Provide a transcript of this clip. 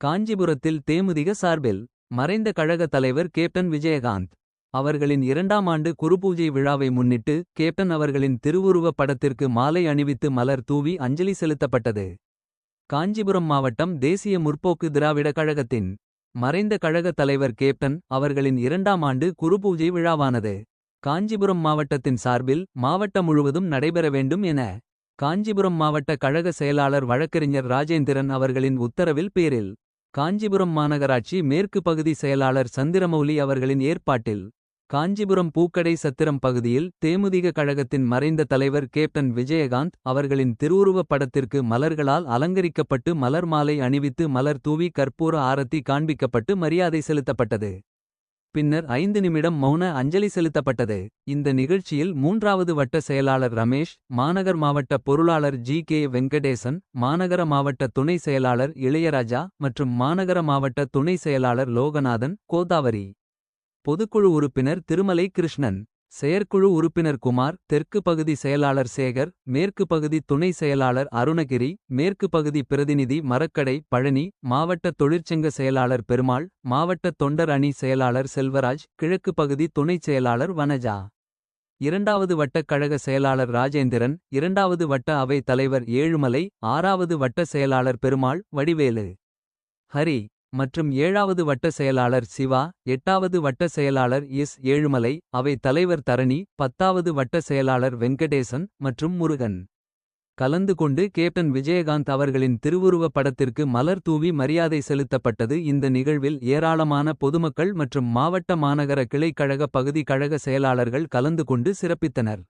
காஞ்சிபுரத்தில் தேமுதிக சார்பில் மறைந்த கழக தலைவர் கேப்டன் விஜயகாந்த் அவர்களின் இரண்டாம் ஆண்டு குருபூஜை விழாவை முன்னிட்டு கேப்டன் அவர்களின் திருவுருவப் படத்திற்கு மாலை அணிவித்து மலர் தூவி அஞ்சலி செலுத்தப்பட்டது. காஞ்சிபுரம் மாவட்டம் தேசிய முற்போக்கு திராவிட கழகத்தின் மறைந்த கழக தலைவர் கேப்டன் அவர்களின் இரண்டாம் ஆண்டு குருபூஜை விழாவானது. காஞ்சிபுரம் மாவட்டத்தின் சார்பில் மாவட்டம் முழுவதும் நடைபெற வேண்டும் என காஞ்சிபுரம் மாவட்ட கழக செயலாளர் வழக்கறிஞர் ராஜேந்திரன் அவர்களின் உத்தரவில் பேரில் காஞ்சிபுரம் மாநகராட்சி மேற்கு பகுதி செயலாளர் சந்திரமௌலி அவர்களின் ஏற்பாட்டில் காஞ்சிபுரம் பூக்கடை சத்திரம் பகுதியில் தேமுதிக கழகத்தின் மறைந்த தலைவர் கேப்டன் விஜயகாந்த் அவர்களின் திருவுருவப் படத்திற்கு மலர்களால் அலங்கரிக்கப்பட்டு மலர் மாலை அணிவித்து மலர் தூவி கற்பூர ஆரத்தி காண்பிக்கப்பட்டு மரியாதை செலுத்தப்பட்டது. பின்னர் ஐந்து நிமிடம் மௌன அஞ்சலி செலுத்தப்பட்டது. இந்த நிகழ்ச்சியில் மூன்றாவது வட்ட செயலாளர் ரமேஷ் மாநகர் மாவட்ட பொருளாளர் ஜி கே வெங்கடேசன் மாநகர மாவட்ட துணை செயலாளர் இளையராஜா மற்றும் மாநகர மாவட்ட துணை செயலாளர் லோகநாதன் கோதாவரி. பொதுக்குழு உறுப்பினர் திருமலை கிருஷ்ணன். செயற்குழு உறுப்பினர் குமார் தெற்கு பகுதி செயலாளர் சேகர் மேற்கு பகுதி துணை செயலாளர் அருணகிரி மேற்கு பகுதி பிரதிநிதி மரக்கடை பழனி மாவட்ட தொழிற்சங்க செயலாளர் பெருமாள் மாவட்ட தொண்டர் அணி செயலாளர் செல்வராஜ் கிழக்கு பகுதி துணைச் செயலாளர் வனஜா. இரண்டாவது வட்டக் கழக செயலாளர் ராஜேந்திரன் இரண்டாவது வட்ட அவை தலைவர் ஏழுமலை ஆறாவது வட்ட செயலாளர் பெருமாள் வடிவேலு. ஹரி. மற்றும் ஏழாவது வட்ட செயலாளர் சிவா எட்டாவது வட்ட செயலாளர் எஸ். ஏழுமலை அவை தலைவர் தரணி பத்தாவது வட்ட செயலாளர் வெங்கடேசன் மற்றும் முருகன். கலந்து கொண்டு கேப்டன் விஜயகாந்த் அவர்களின் திருவுருவப் படத்திற்கு மலர் தூவி மரியாதை செலுத்தப்பட்டது. இந்த நிகழ்வில் ஏராளமான பொதுமக்கள் மற்றும் மாவட்ட மாநகர கிளைக்கழக பகுதி கழக செயலாளர்கள் கலந்து கொண்டு சிறப்பித்தனர்.